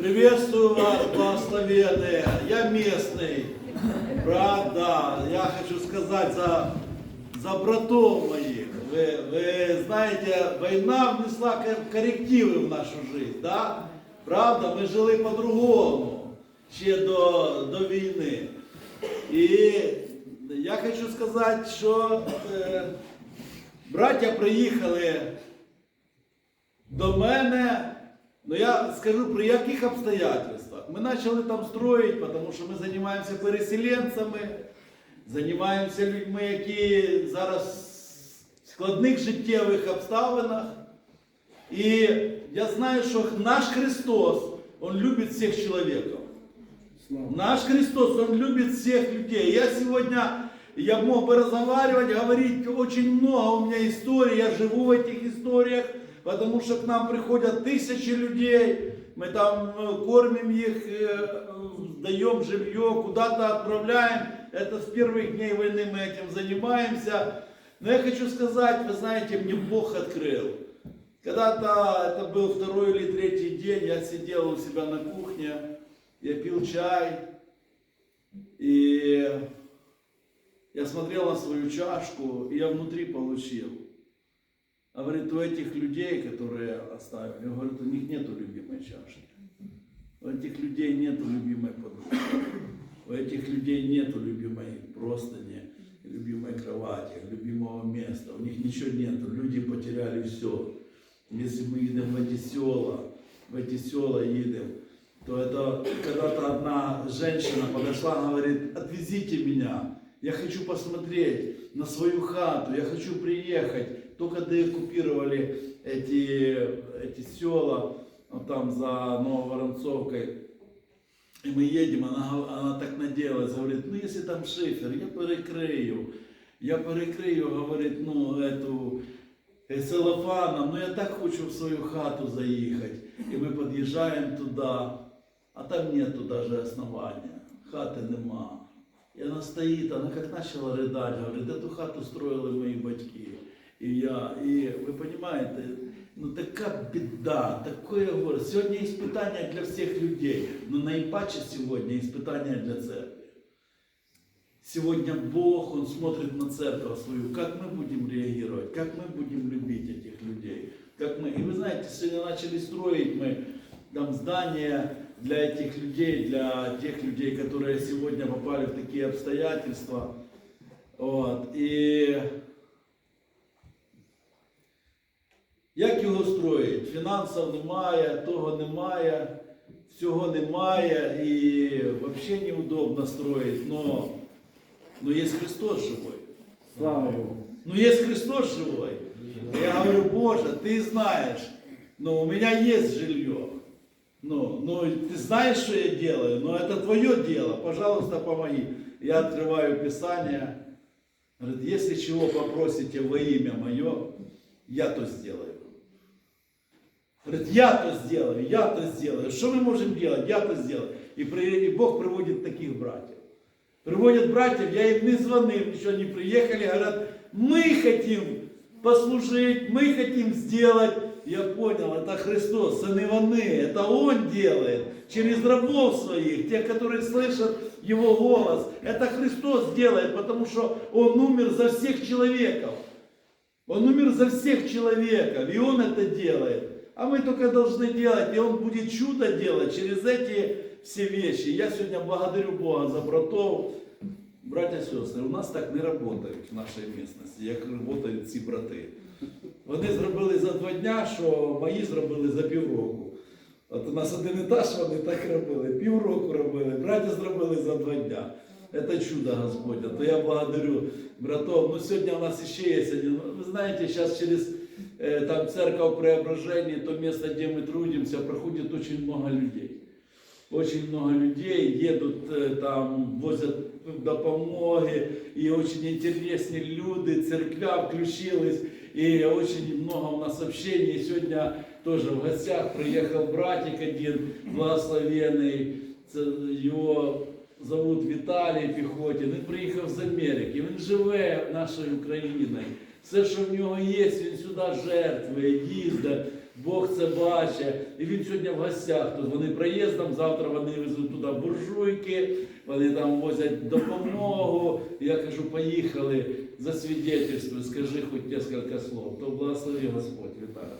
Приветствую вас, благословенные. Я местный. Брат, да. Я хочу сказать за, за братов моих. Вы, вы знаете, война внесла кор- коррективы в нашу жизнь, да? Правда, ми жили по-другому ще до, до війни. І я хочу сказати, що е, браття приїхали до мене, ну я скажу при яких обстоятельствах. Ми почали там строїти, тому що ми займаємося переселенцями, займаємося людьми, які зараз в складних життєвих обставинах. І я знаю, що наш Христос, Он любит всех человеков. Наш Христос, Он любит всех людей. Я сегодня, я мог бы разговаривать, говорить очень много у меня историй, я живу в этих историях, потому что к нам приходят тысячи людей, мы там э, кормим их, э, даем жилье, куда-то отправляем. Это с первых дней войны мы этим занимаемся. Но я хочу сказать, вы знаете, мне Бог открыл. Когда-то, это был второй или третий день, я сидел у себя на кухне, я пил чай, и я смотрел на свою чашку, и я внутри получил. А говорит, у этих людей, которые оставили, я у них нету любимой чашки. У этих людей нету любимой подушки. У этих людей нету любимой простыни, любимой кровати, любимого места. У них ничего нету. Люди потеряли все. Если мы едем в эти села, в эти села едем, то это когда-то одна женщина подошла, говорит, отвезите меня, я хочу посмотреть на свою хату, я хочу приехать. Только деоккупировали эти, эти села, вот там за Нововоронцовкой. И мы едем, она, она так надеялась, говорит, ну если там шифер, я перекрию. Я перекрию, говорит, ну эту э, целлофаном, ну я так хочу в свою хату заехать. И мы подъезжаем туда, а там нету даже основания, хаты нема. И она стоит, она как начала рыдать, говорит, эту хату строили мои батьки И я, и вы понимаете, ну така біда, такое горе. Сьогодні іспитання для всіх людей, но найпаче сегодня испытание для церкви. Сегодня Бог, Он смотрит на церковь свою, как мы будем реагировать, как мы будем любить этих людей. Как мы... И вы знаете, сегодня начали строить мы там здания для этих людей, для тех людей, которые сегодня попали в такие обстоятельства. Вот. І як його строїть? Фінансів немає, того немає, всього немає і взагалі неудобно строїть. Но, но є Христос живой. Слава Богу. Ну, есть Христос живой. Я говорю, Боже, ты знаешь, но у меня есть жилье. Ну, ну, ты знаешь, что я делаю, но это твое дело, пожалуйста, помоги. Я открываю Писание, говорит, если чего попросите во имя мое, я то сделаю. Говорит, я то сделаю, я то сделаю. Что мы можем делать? Я то сделаю. И, и Бог приводит таких братьев. Приводят братьев, я им не звонил, еще они приехали, говорят, мы хотим послужить, мы хотим сделать. Я понял, это Христос, не вони, это Он делает через рабов своих, тех, которые слышат Его голос. Это Христос делает, потому что Он умер за всех человеков. Он умер за всех человеков, и Он это делает. А мы только должны делать, и Он будет чудо делать через эти все вещи. Я сегодня благодарю Бога за братов. Братья и сестры, у нас так не работають в нашій місцевості, як працюють ці брати. Вони зробили за два дня, що мої зробили за півроку. От у нас один етаж вони так робили, півроку робили, браття зробили за два дня. Это чудо Господня. То я благодарю братов. Ну, сегодня у нас еще есть один. Вы знаете, сейчас через э, там церковь преображения, то место, где мы трудимся, проходит очень много людей. Очень много людей едут э, там, возят допомоги, и очень интересные люди, церквя включилась, и очень много у нас общений. И Сегодня тоже в гостях приехал братик один, благословенный, Це його зовут Віталій Піхотін, він приїхав з Америки, він живе нашою Україною. Все, що в нього є, він сюди жертвує, їздить. Бог це бачить. І він сьогодні в гостях. Тут вони приїздом, завтра вони везуть туди буржуйки, вони там возять допомогу. Я кажу, поїхали, за свідетельство, скажи хоч кілька слов. То благослови Господь, вітаю.